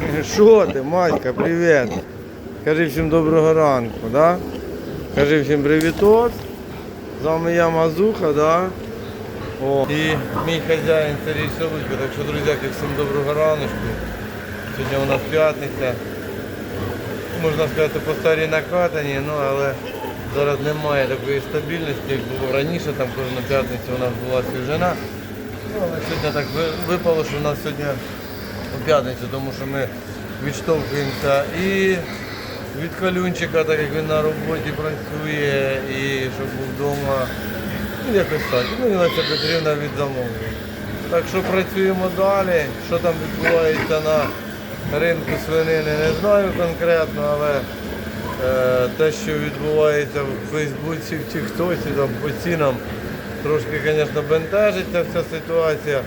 Що ти, Матька, привіт. Кажи всім доброго ранку, да? Кажи всім привітос. З вами я Мазуха, да? О. І мій хазяїн Сергій Солодько. Так що, друзяки, всім доброго раночку. Сьогодні у нас п'ятниця. Можна сказати, по старій накатані, ну але зараз немає такої стабільності, як було раніше, там кожну п'ятницю у нас була свіжина. Ну, але сьогодні так випало, що у нас сьогодні у п'ятницю, тому що ми відштовхуємося і від калюнчика, так як він на роботі працює, і щоб був вдома. Ну, якось так. Ну Леся Петрівна від замовлень. Так що працюємо далі. Що там відбувається на ринку свинини, не знаю конкретно, але е, те, що відбувається в Фейсбуці, в Тіктоці, там по цінам, трошки, звісно, бентежить ця вся ситуація.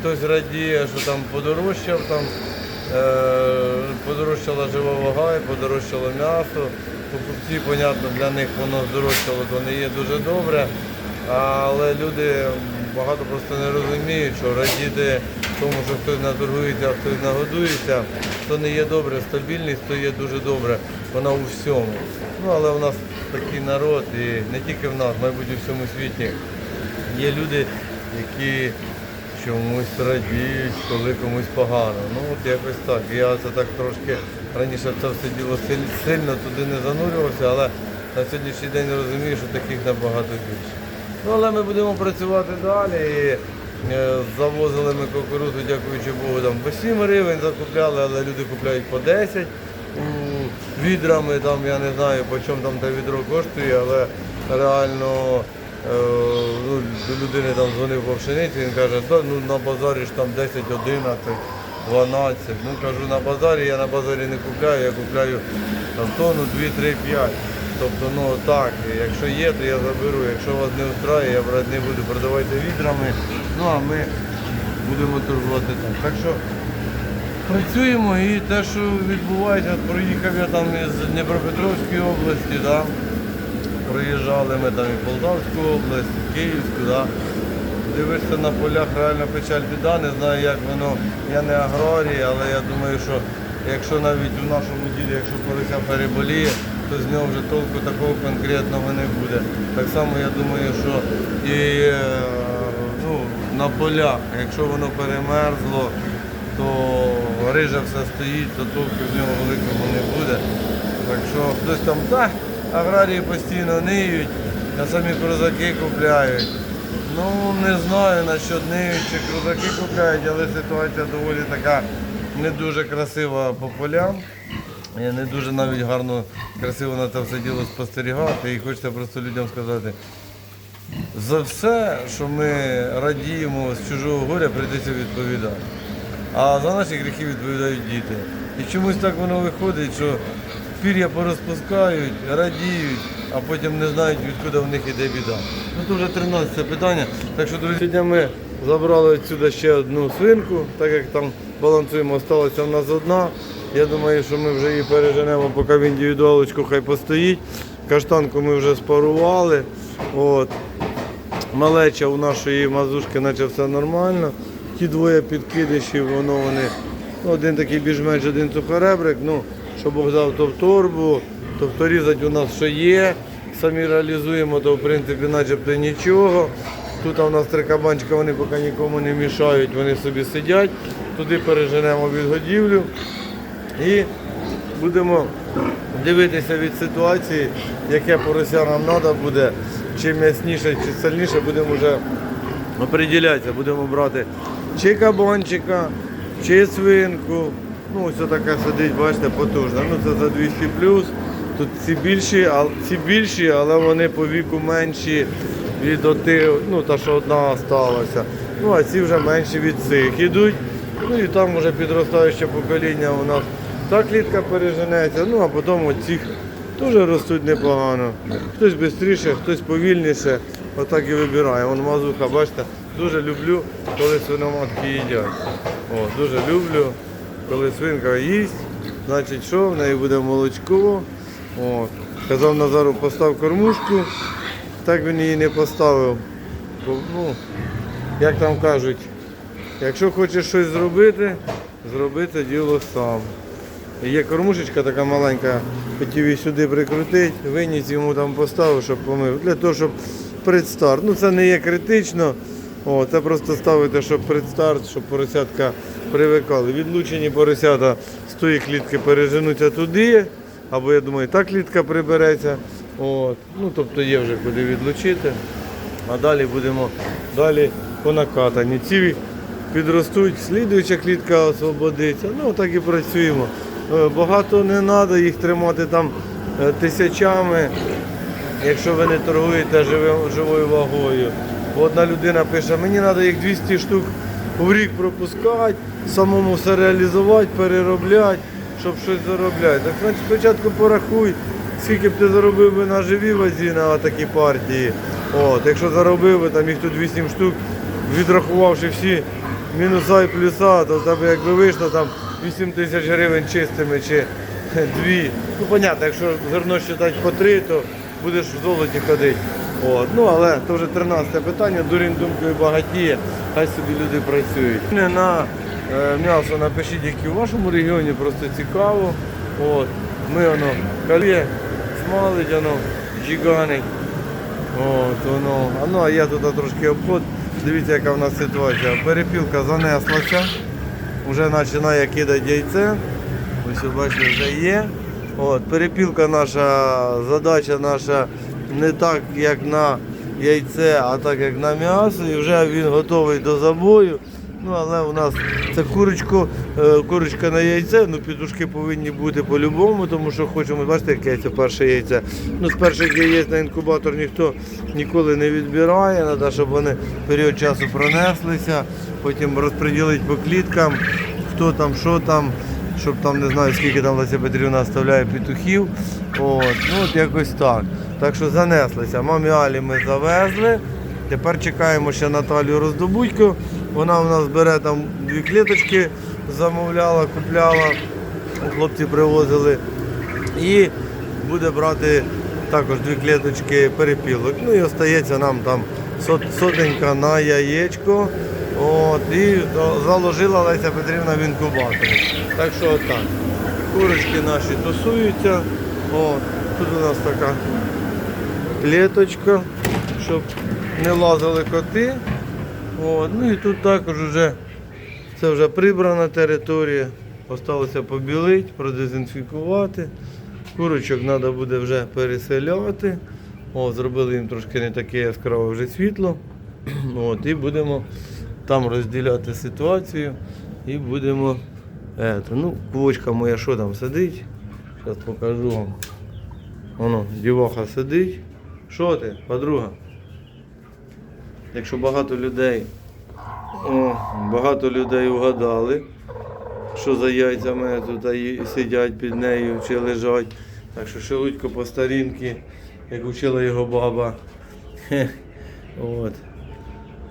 Хтось радіє, що там подорожчав, там е, подорожчала жива вага, і подорожчало м'ясо. Покупці, понятно, для них воно здорожчало, то не є дуже добре. Але люди багато просто не розуміють, що радіти тому, що хтось наторгується, а хтось нагодується, то не є добре. Стабільність то є дуже добре. Вона у всьому. Ну але у нас такий народ, і не тільки в нас, мабуть, у всьому світі. Є люди, які чомусь радіють, коли комусь погано. Ну от якось так. Я це так трошки раніше це все діло сильно туди не занурювався, але на сьогоднішній день розумію, що таких набагато більше. Ну, але ми будемо працювати далі. Е, завозили ми кукурудзу, дякуючи Богу, там по 7 гривень закупляли, але люди купляють по 10 відрами, там я не знаю, по чому там те відро коштує, але реально до людини там дзвонив по пшениці, він каже, да, ну на базарі ж там 10, 11, 12. Ну кажу, на базарі я на базарі не купляю, я купляю там тонну, 2, 3, 5. Тобто, ну так, якщо є, то я заберу. Якщо вас не устраює, я брати не буду, продавайте відрами. Ну а ми будемо торгувати так. Так що працюємо і те, що відбувається, проїхав я там із Дніпропетровської області, да? Проїжджали ми там і Полтавську область, і Київську. Да? Дивишся на полях, реально печаль біда, не знаю, як воно, я не аграрій, але я думаю, що якщо навіть у нашому ділі, якщо порося переболіє, то з нього вже толку такого конкретного не буде. Так само я думаю, що і е, ну, на полях, якщо воно перемерзло, то рижа все стоїть, то толку з нього великого не буде. Так що хтось там, так, аграрії постійно ниють, а самі крузаки купляють. Ну, не знаю, насчет ниють чи крузаки купляють, але ситуація доволі така не дуже красива по полям. Я не дуже навіть гарно, красиво на це все діло спостерігати. І хочеться просто людям сказати, за все, що ми радіємо з чужого горя, прийдеться відповідати. А за наші гріхи відповідають діти. І чомусь так воно виходить, що пір'я порозпускають, радіють, а потім не знають, відкуди в них іде біда. Ну це вже 13 питання. Так що, друзі, сьогодні ми забрали відсюди ще одну свинку, так як там балансуємо, залишилася в нас одна. Я думаю, що ми вже її переженемо, поки в індивідуалочку хай постоїть. Каштанку ми вже спарували. От. Малеча у нашої мазушки, наче все нормально. Ті двоє підкидишів, воно вони. ну, Один такий більш-менш один сухоребрик, ну, що Бог дав, то в торбу, тобто різати у нас що є. Самі реалізуємо, то в принципі начебто нічого. Тут у нас три кабанчика, вони поки нікому не мішають, вони собі сидять. Туди переженемо відгодівлю і будемо дивитися від ситуації, яке порося нам треба буде, чи м'ясніше, чи сильніше, будемо вже оприділятися, будемо брати чи кабанчика, чи свинку. Ну, ось така сидить, бачите, потужна. Ну це за 200 плюс. Тут ці більші, а ці більші, але вони по віку менші від оти, ну та що одна сталася. Ну а ці вже менші від цих ідуть. Ну і там вже підростаюче покоління у нас та клітка переженеться, ну а потім оцих теж ростуть непогано. Хтось швидше, хтось повільніше. Отак і вибирає. Вон мазуха, бачите, дуже люблю, коли свиноматки їдять. О, дуже люблю, коли свинка їсть, значить що, в неї буде молочко. От. Казав Назару, постав кормушку, так він її не поставив. Ну, як там кажуть, якщо хочеш щось зробити, зроби це діло сам. Є кормушечка така маленька, хотів її сюди прикрутити, виніс йому там поставив, щоб помив. Для того, щоб предстарт. Ну це не є критично. О, це просто ставити, щоб предстарт, щоб поросятка привикали. Відлучені поросята з тої клітки переженуться туди, або я думаю, та клітка прибереться. От. Ну, тобто є вже куди відлучити. А далі будемо далі по накатанні. Ці підростуть, слідуюча клітка освободиться. Ну так і працюємо. Е, Багато не треба їх тримати там е, тисячами, якщо ви не торгуєте живою вагою. Одна людина пише, мені треба їх 200 штук в рік пропускати, самому все реалізувати, переробляти, щоб щось заробляти. Так значить спочатку порахуй, скільки б ти заробив би на живій вазі на такі партії. От, якщо заробив би там їх тут 8 штук, відрахувавши всі мінуса і плюса, то тебе якби вийшло там 8 тисяч гривень чистими чи дві. Ну, понятно, якщо зерно считати по три, то будеш в золоті ходити. От. Ну, але це вже 13 питання, дурень думкою багатіє, хай собі люди працюють. Не На е, м'ясо напишіть, які в вашому регіоні, просто цікаво. От. Ми воно калє, смалить, воно джиганить. От, воно. А ну, а я тут трошки обход. Дивіться, яка в нас ситуація. Перепілка занеслася, вже починає кидати яйце. Ось бачите, вже є. От, перепілка наша, задача наша не так, як на яйце, а так як на м'ясо. І вже він готовий до забою. Ну, але у нас це курочку, е, курочка на яйце, ну петушки повинні бути по-любому, тому що хочемо, бачите, яке це перше яйце. Ну, з перших яєць на інкубатор ніхто ніколи не відбирає, треба, щоб вони період часу пронеслися, потім розподілити по кліткам, хто там, що там, щоб там не знаю, скільки там Леся Петрівна оставляє петухів. От, ну от якось так. Так що занеслися. Мамі Алі ми завезли. Тепер чекаємо ще Наталію Роздобудько. Вона у нас бере там дві кліточки, замовляла, купляла, хлопці привозили. І буде брати також дві кліточки перепілок. Ну і остається нам там сотенька на яєчко. От, і заложила Леся Петрівна в інкубаторі. Так що отак. Курочки наші тусуються. От, тут у нас така клеточка, щоб не лазили коти. От, ну і тут також вже це вже прибрана територія. Осталося побілити, продезінфікувати. Курочок треба буде вже переселяти. О, зробили їм трошки не таке яскраве вже світло. От, і будемо там розділяти ситуацію. І будемо. Ето, ну, квочка моя що там сидить? Зараз покажу вам. Воно, діваха сидить. Що ти, подруга? Якщо багато людей, о, багато людей угадали, що за яйцями тут сидять під нею чи лежать. Так що шелудько по старінки, як учила його баба. Хе, От.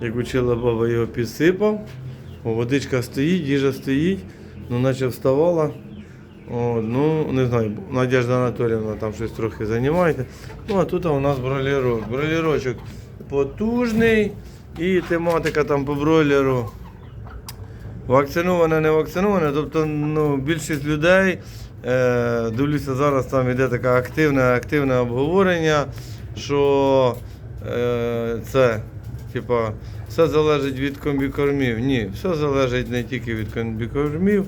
Як учила баба, його підсипав. Водичка стоїть, їжа стоїть, ну наче вставала. О, ну, не знаю, Надежда Анатоліївна там щось трохи займається. Ну, а тут у нас бройлерок. Бройлерочок потужний і тематика там по бройлеру. Вакциноване, не вакциноване. Тобто ну, більшість людей, е, дивлюся, зараз там йде таке активне, активне обговорення, що е, це, типа, все залежить від комбікормів. Ні, все залежить не тільки від комбікормів,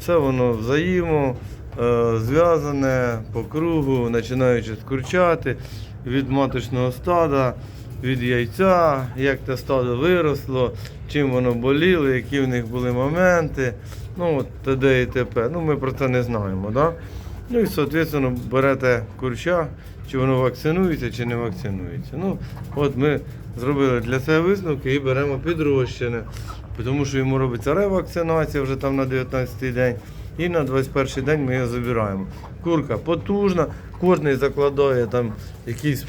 все воно взаємо е, зв'язане по кругу, починаючи з курчати, від маточного стада, від яйця, як те стадо виросло, чим воно боліло, які в них були моменти. Ну, т.д. і т.п. Ну, ми про це не знаємо. Да? Ну і, соответственно, берете курча, чи воно вакцинується, чи не вакцинується. Ну, от ми зробили для себе висновки і беремо підрощене, тому що йому робиться ревакцинація вже там на 19-й день. І на 21-й день ми його забираємо. Курка потужна, кожний закладає там якийсь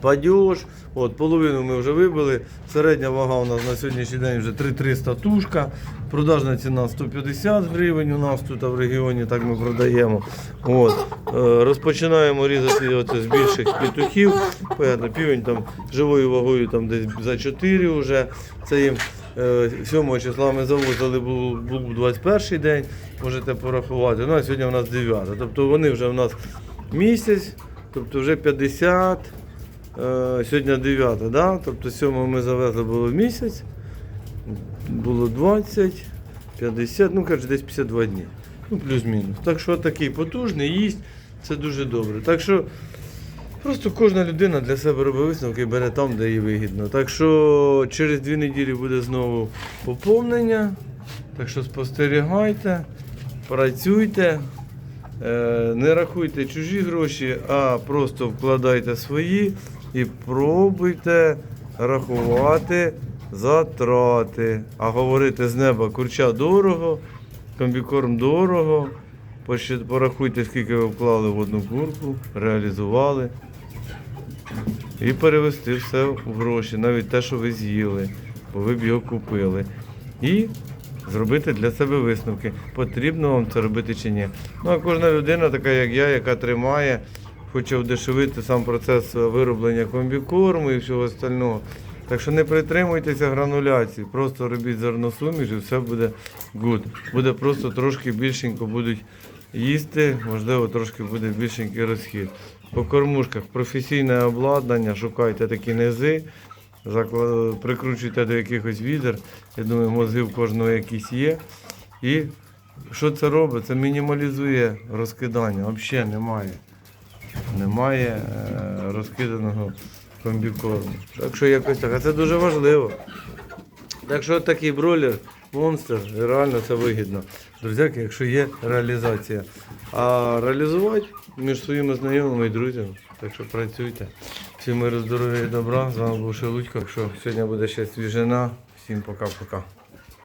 падеж. От, половину ми вже вибили. Середня вага у нас на сьогоднішній день вже 3300 тушка. Продажна ціна 150 гривень у нас тут а в регіоні, так ми продаємо. От. Е, Розпочинаємо різати оце з більших петухів. Понятно, півень там живою вагою там десь за 4 вже. Це їм Е, 7 числа ми завозили, був, був 21 день, можете порахувати. Ну, а сьогодні у нас 9. Тобто вони вже у нас місяць, тобто вже 50, е, сьогодні 9, да? тобто 7 ми завезли було місяць, було 20, 50, ну коротше, десь 52 дні. Ну, плюс-мінус. Так що такий потужний, їсть, це дуже добре. Так що Просто кожна людина для себе робить висновки і бере там, де їй вигідно. Так що через дві неділі буде знову поповнення. Так що спостерігайте, працюйте, е, не рахуйте чужі гроші, а просто вкладайте свої і пробуйте рахувати затрати. А говорити з неба курча дорого, комбікорм дорого. Порахуйте, скільки ви вклали в одну курку, реалізували. І перевести все в гроші, навіть те, що ви з'їли, бо ви б його купили. І зробити для себе висновки, потрібно вам це робити чи ні. Ну а кожна людина, така як я, яка тримає, хоче вдешевити сам процес вироблення комбікорму і всього остального. Так що не притримуйтеся грануляції, просто робіть зерносуміш і все буде гуд. Буде просто трошки більшенько будуть їсти, можливо, трошки буде більшенький розхід. По кормушках професійне обладнання, шукайте такі низи, прикручуйте до якихось відер. Я думаю, мозги в кожного якісь є. І що це робить? Це мінімалізує розкидання. Взагалі немає. Немає е, розкиданого комбікорму. Так що якось так. А це дуже важливо. Так що такий бройлер, монстр, реально це вигідно. Друзяки, якщо є реалізація. А реалізувати між своїми знайомими і друзями. Так що працюйте. Всім миру, здоров'я і добра. З вами був Шелудько. Якщо сьогодні буде ще свіжина, всім пока-пока.